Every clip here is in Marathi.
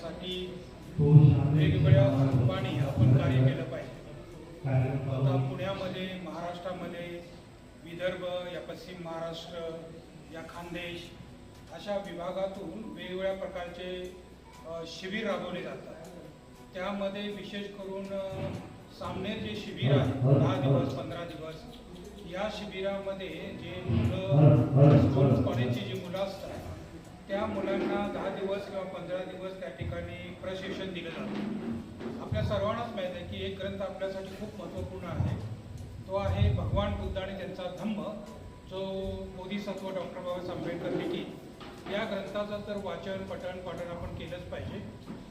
करण्यासाठी वेगवेगळ्या रूपाने आपण कार्य केलं पाहिजे. आता पुण्यामध्ये महाराष्ट्रामध्ये विदर्भ या पश्चिम महाराष्ट्र या खानदेश अशा विभागातून वेगवेगळ्या प्रकारचे शिबिर राबवले जातात. त्यामध्ये विशेष करून सामने जे शिबिर आहे दहा दिवस पंधरा दिवस या शिबिरामध्ये जे मुलं स्कूल कॉलेजची जी मुलं असतात त्या मुलांना दहा दिवस किंवा पंधरा दिवस त्या ठिकाणी प्रशिक्षण दिलं जातं. आपल्या सर्वांनाच माहीत आहे की एक ग्रंथ आपल्यासाठी खूप महत्त्वपूर्ण आहे. तो आहे भगवान बुद्ध आणि त्यांचा धम्म जो बोधिसत्व डॉक्टर बाबासाहेब आंबेडकर लिखित या ग्रंथाचं तर वाचन पठण पाठन आपण केलंच पाहिजे.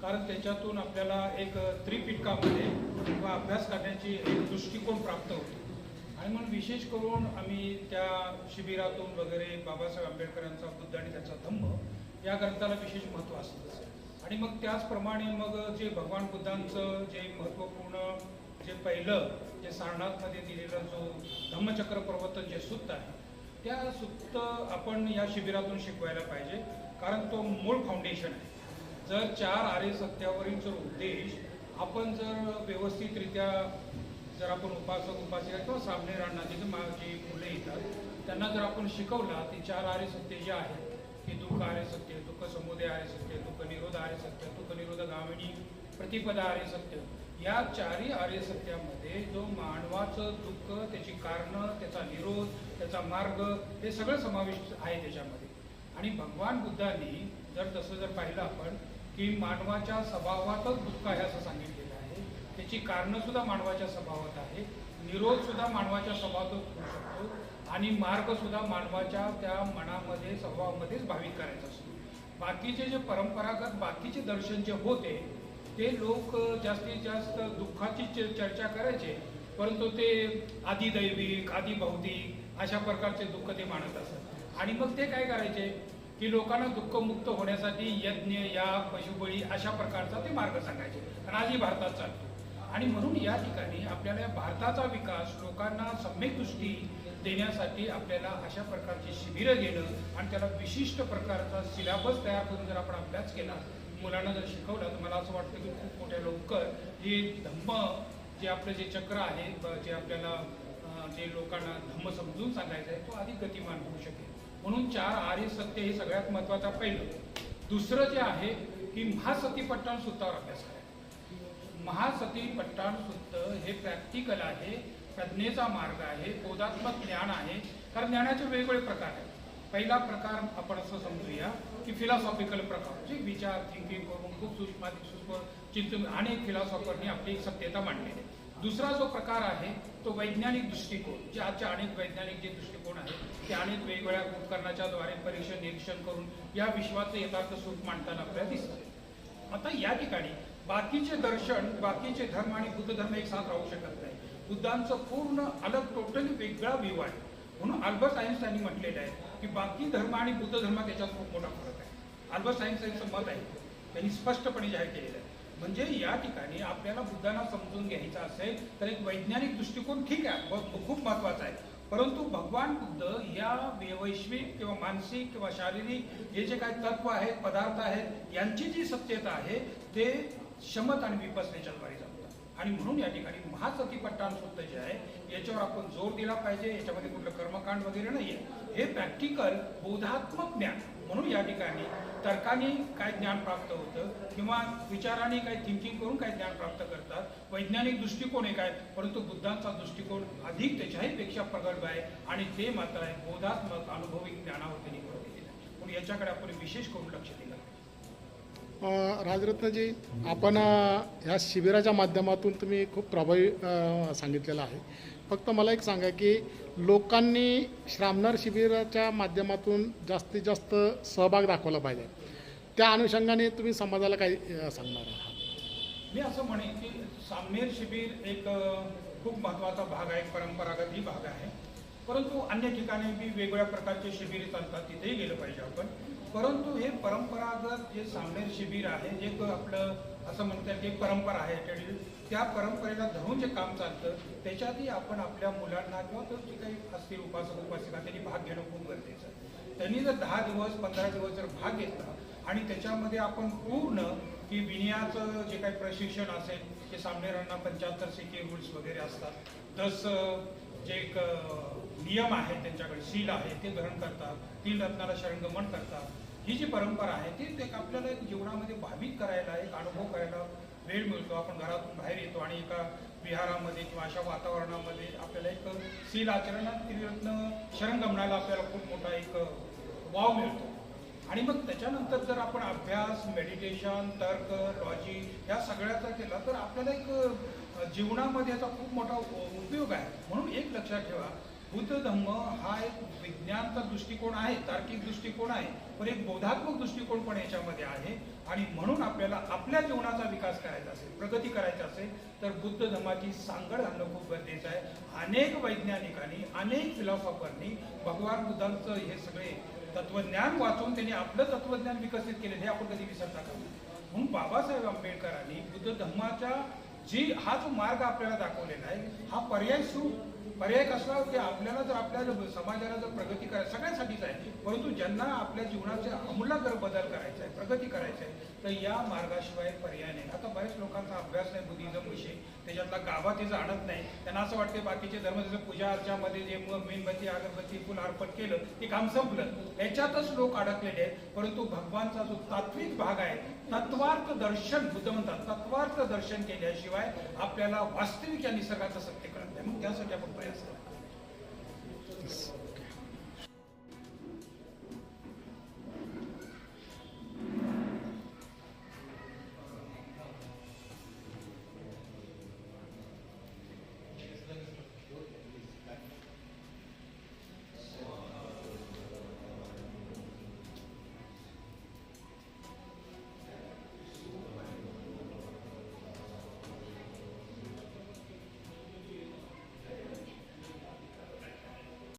कारण त्याच्यातून आपल्याला एक त्रिपिटकामध्ये किंवा अभ्यास करण्याची एक दृष्टिकोन प्राप्त होतो. आणि म्हणून विशेष करून आम्ही त्या शिबिरातून वगैरे बाबासाहेब आंबेडकरांचा बुद्ध आणि त्याचा धम्म या ग्रंथाला विशेष महत्त्व असतं. आणि मग त्याचप्रमाणे मग जे भगवान बुद्धांचं जे महत्त्वपूर्ण जे पहिलं जे सारनाथमध्ये दिलेला जो धम्मचक्र प्रवर्तन जे सुत्त आहे त्या सुत्त आपण या शिबिरातून शिकवायला पाहिजे. कारण तो मूळ फाउंडेशन आहे. जर चार आर्य सत्यावरील जर उद्देश आपण जर व्यवस्थितरित्या जर आपण उपासक उपासिका किंवा सामने राहणार जे जी मुलं येतात त्यांना जर आपण शिकवला ती चार आर्य सत्य जे आहेत की दुःख आर्य सत्य दुःख समुदय आर्य सत्य दुःख निरोध आर्य सत्य दुःख निरोध गामिनी प्रतिपदा आर्य सत्य या चारही आर्य सत्यामध्ये जो मानवाचं दुःख त्याची कारणं त्याचा निरोध त्याचा मार्ग हे सगळं समाविष्ट आहे त्याच्यामध्ये. आणि भगवान बुद्धांनी जर तसं जर पाहिलं आपण की मानवाच्या स्वभावातच दुःख आहे असं सांगितलं त्याची कारणं सुद्धा मानवाच्या स्वभावात आहे. निरोध सुद्धा मानवाच्या स्वभावातच होऊ शकतो आणि मार्ग सुद्धा मानवाच्या त्या मनामध्ये स्वभावामध्येच भाविक करायचा असतो. बाकीचे जे परंपरागत बाकीचे दर्शन जे होते ते लोक जास्तीत जास्त दुःखाची च- चर्चा करायचे परंतु ते आदिदैविक आदिभौतिक अशा प्रकारचे दुःख ते मानत असत. आणि मग ते काय करायचे? की लोकांना दुःखमुक्त होण्यासाठी यज्ञ या पशुबळी अशा प्रकारचा ते मार्ग सांगायचे. आणि आजही भारतात चालतो. आणि म्हणून या ठिकाणी आपल्याला भारताचा विकास लोकांना सम्यक दृष्टी देण्यासाठी आपल्याला अशा प्रकारची शिबिरं घेणं आणि त्याला विशिष्ट प्रकारचा सिलेबस तयार करून जर आपण अभ्यास केला मुलांना जर शिकवलं तर मला असं वाटतं की खूप मोठ्या लवकर हे धम्म जे आपलं जे चक्र आहे जे आपल्याला जे लोकांना धम्म समजून सांगायचं आहे तो अधिक गतिमान होऊ शकेल. म्हणून चार आर्य सत्य हे सगळ्यात महत्त्वाचा पहिलं. दुसरं जे आहे की महासतीपट्टण सुद्धावर अभ्यास करायचा. महासती पट्टाण सुत्त हे प्रॅक्टिकल आहे प्रज्ञेचा मार्ग आहे बोधात्मक ज्ञान आहे. कारण ज्ञानाचे वेगवेगळे प्रकार आहेत. पहिला प्रकार आपण असं समजूया की फिलॉसॉफिकल प्रकार जे विचार थिंकिंग करून खूप सूक्ष्माधिक सूक्ष्म चिंतन अनेक फिलॉसॉफरनी आपली सत्यता मांडलेली आहे. दुसरा जो प्रकार आहे तो वैज्ञानिक दृष्टिकोन जे आजच्या अनेक वैज्ञानिक जे दृष्टिकोन आहेत ते अनेक वेगवेगळ्या उपकरणाच्या द्वारे परीक्षण निरीक्षण करून या विश्वाचं यथार्थ स्वरूप मांडताना आपल्याला दिसतं आता या ठिकाणी बाकीचे दर्शन बाकीचे धर्म आणि बुद्ध धर्म एक साथ राहू शकत नाही. बुद्धांचं पूर्ण अलग टोटली वेगळा व्ह्यू आहे. म्हणून अल्बर्ट आईन्स्टाईन म्हटलेलं आहे की बाकी धर्म आणि बुद्ध धर्म त्याच्यात खूप मोठा फरक आहे. अल्बर्ट आईन्स्टाईनचं मत आहे त्यांनी स्पष्टपणे जाहीर केलेलं आहे. म्हणजे या ठिकाणी आपल्याला बुद्धांना समजून घ्यायचं असेल तर एक वैज्ञानिक दृष्टिकोन ठीक आहे खूप महत्त्वाचा आहे. परंतु भगवान बुद्ध या वैश्विक किंवा मानसिक किंवा शारीरिक हे जे काही तत्व आहेत पदार्थ आहेत यांची जी सत्यता आहे ते शमत आणि विपसनेच्या द्वारे जमतात. आणि म्हणून या ठिकाणी महासतीपट्टान सुद्धा जे आहे याच्यावर आपण जोर दिला पाहिजे याच्यामध्ये कुठलं कर्मकांड वगैरे नाही आहे हे प्रॅक्टिकल बोधात्मक ज्ञान. म्हणून या ठिकाणी तर्काने काय ज्ञान प्राप्त होतं किंवा विचाराने काय थिंकिंग करून काय ज्ञान प्राप्त करतात वैज्ञानिक दृष्टिकोन एक आहे परंतु बुद्धांचा दृष्टिकोन अधिक त्याच्याही पेक्षा प्रगल्भ आहे आणि ते मात्र आहे बोधात्मक अनुभवी ज्ञानावर त्यांनी भर दिलेला आहे. म्हणून याच्याकडे आपण विशेष करून लक्ष दिलं. राजरत्नजी आपण ह्या शिबिराच्या माध्यमातून तुम्ही खूप प्रभावी सांगितलेलं आहे. फक्त मला एक सांगा की लोकांनी श्रामणार शिबिराच्या माध्यमातून जास्तीत जास्त सहभाग दाखवला पाहिजे. त्या अनुषंगाने तुम्ही समाजाला काय सांगणार आहात? मी असं म्हणेन की सामनेर शिबिर एक खूप महत्त्वाचा भाग आहे परंपरागतही भाग आहे. परंतु अन्य ठिकाणी बी वेगवेगळ्या प्रकारचे शिबिर चालतात तिथेही गेलं पाहिजे आपण. परंतु हे परंपरागत जे सामनेर शिबिर आहे जे आपलं असं म्हणतात की परंपरा आहे त्याच्यासाठी त्या परंपरेला धरून जे काम चालतं त्याच्यातही आपण आपल्या मुलांना किंवा तो जे काही असतील उपासक उपासिका त्यांनी भाग घेणं खूप गरजेचं आहे. त्यांनी जर दहा दिवस पंधरा दिवस जर भाग घेतला आणि त्याच्यामध्ये आपण पूर्ण की विनयाचं जे काही प्रशिक्षण असेल ते सामनेरांना पंच्याहत्तर सिटी रूल्स वगैरे असतात दस जे एक नियम आहेत त्यांच्याकडे सील आहे ते ग्रहण करतात ती रत्नाला शरणगमन करतात. ही जी परंपरा आहे ती ते आपल्याला एक जीवनामध्ये भाविक करायला एक अनुभव करायला वेळ मिळतो. आपण घरातून बाहेर येतो आणि एका विहारामध्ये किंवा अशा वातावरणामध्ये आपल्याला एक सील आचरणात त्रिरत्न शरणगमनाला आपल्याला खूप मोठा एक वाव मिळतो. आणि मग त्याच्यानंतर जर आपण अभ्यास मेडिटेशन तर्क लॉजिक या सगळ्याचा केला तर आपल्याला एक जीवनामध्ये याचा खूप मोठा उपयोग आहे. म्हणून एक लक्षात ठेवा बुद्ध धम्म हा एक विज्ञानचा दृष्टिकोन आहे तार्किक दृष्टिकोन आहे पण एक बोधात्मक दृष्टिकोन पण याच्यामध्ये आहे. आणि म्हणून आपल्याला आपल्या जीवनाचा विकास करायचा असेल प्रगती करायची असेल तर बुद्ध धर्माची सांगड घालणं खूप गरजेचं आहे. अनेक वैज्ञानिकांनी अनेक फिलॉसॉफरनी भगवान बुद्धांचं हे सगळे तत्वज्ञान वाचून त्यांनी आपलं तत्वज्ञान विकसित केले हे आपण कधी विसरता का म्हणून बाबासाहेब आंबेडकरांनी बुद्ध धर्माच्या जी हा जो मार्ग आपल्याला दाखवलेला आहे हा पर्याय सुरू पर्याय कसा की आपल्याला जर आपल्या समाजाला जर प्रगती करायची सगळ्यांसाठीच आहे परंतु ज्यांना आपल्या जीवनाचे अमूलाग्र बदल करायचा आहे प्रगती करायची आहे तर या मार्गाशिवाय पर्याय नाही. आता बऱ्याच लोकांचा अभ्यास नाही बुद्धिझम विषयी. त्याच्यातला गाभा ते जाणत नाही. त्यांना असं वाटते बाकीचे धर्म जसं पूजा अर्चामध्ये जे मेणबत्ती अगरबत्ती फुल अर्पण केलं ते काम संपलं. याच्यातच लोक अडकलेले आहेत. परंतु भगवानचा जो तात्विक भाग आहे तत्वार्थ दर्शन बुद्ध म्हणतात तत्वार्थ दर्शन केल्याशिवाय आपल्याला वास्तविक या निसर्गाचं सत्य कळत नाही. मग त्यासाठी आपण प्रयास करतो